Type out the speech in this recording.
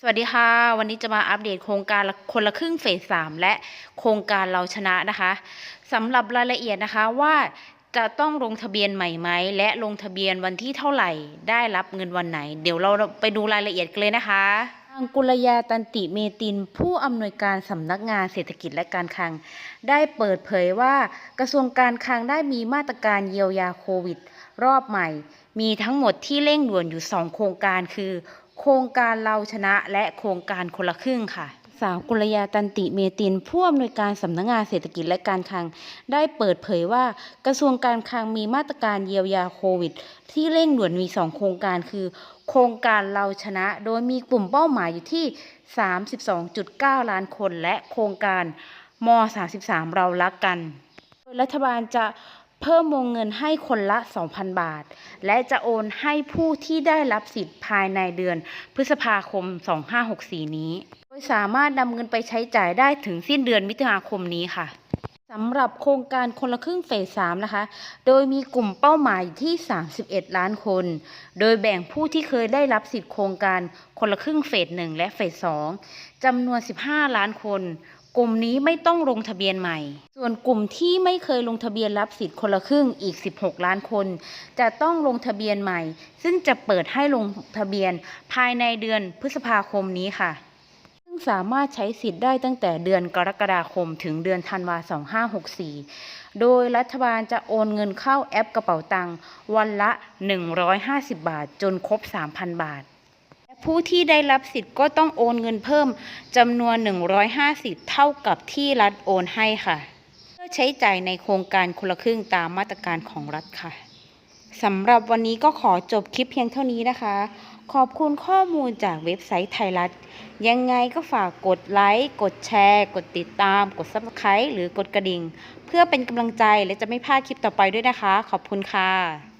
สวัสดีค่ะ วันนี้จะมาอัปเดตโครงการคนละครึ่งเฟสสามและโครงการเราชนะนะคะสำหรับรายละเอียดนะคะว่าจะต้องลงทะเบียนใหม่ไหมและลงทะเบียนวันที่เท่าไหร่ได้รับเงินวันไหน เดี๋ยวเราไปดูรายละเอียดกันเลยนะคะางกุลยาตันติเมติน ผู้อำนวยการสำนักงานเศรษฐกิจและการคลัง ได้เปิดเผยว่ากระทรวงการคลังได้มีมาตรการเยียวยาโควิด รอบใหม่ มีทั้งหมดที่เร่งด่วนอยู่ 2 โครงการคือ โครงการเราชนะและโครงการคนละครึ่งค่ะ สาวกุลยาตันติเมตินผู้อำนวยการสำนักงานเศรษฐกิจและการคลัง ได้เปิดเผยว่ากระทรวงการคลังมีมาตรการเยียวยาโควิด ที่เร่งด่วนมี 2 โครงการคือ โครงการเราชนะ โดยมีกลุ่มเป้าหมายอยู่ที่ 32.9 ล้านคน และโครงการม 33 เรารักกันรัฐบาลจะ เพิ่มวงเงินให้คนละ 2,000 บาท และจะโอนให้ผู้ที่ได้รับสิทธิ์ภายในเดือนพฤษภาคม 2564 นี้ โดยสามารถนำเงินไปใช้จ่ายได้ถึงสิ้นเดือนมิถุนาคมนี้ค่ะสำหรับโครงการคนละครึ่งเฟส 3 นะคะ โดยมีกลุ่มเป้าหมายที่ 31 ล้านคน โดยแบ่งผู้ที่เคยได้รับสิทธิ์โครงการคนละครึ่งเฟส 1 และเฟส 2จำนวน 15 ล้านคน กลุ่มนี้ไม่ต้องลงทะเบียนใหม่ ส่วนกลุ่มที่ไม่เคยลงทะเบียนรับสิทธิ์คนละครึ่งอีก 16 ล้านคน จะต้องลงทะเบียนใหม่ ซึ่งจะเปิดให้ลงทะเบียนภายในเดือนพฤษภาคมนี้ค่ะ ซึ่งสามารถใช้สิทธิ์ได้ตั้งแต่เดือนกรกฎาคมถึงเดือนธันวา2564 โดยรัฐบาลจะโอนเงินเข้าแอปกระเป๋าตังค์วันละ 150 บาท จนครบ 3,000 บาท ผู้ที่ได้รับสิทธิ์ก็ต้องโอนเงินเพิ่มจำนวน 150 เท่ากับที่รัฐโอนให้ค่ะ เพื่อใช้จ่ายในโครงการคนละครึ่งตามมาตรการของรัฐค่ะสำหรับวันนี้ก็ขอจบคลิปเพียงเท่านี้นะคะ ขอบคุณข้อมูลจากเว็บไซต์ไทยรัฐ ยังไงก็ฝากกดไลค์ กดแชร์ กดติดตาม กด subscribe หรือกดกระดิ่ง เพื่อเป็นกำลังใจและจะไม่พลาดคลิปต่อไปด้วยนะคะ ขอบคุณค่ะ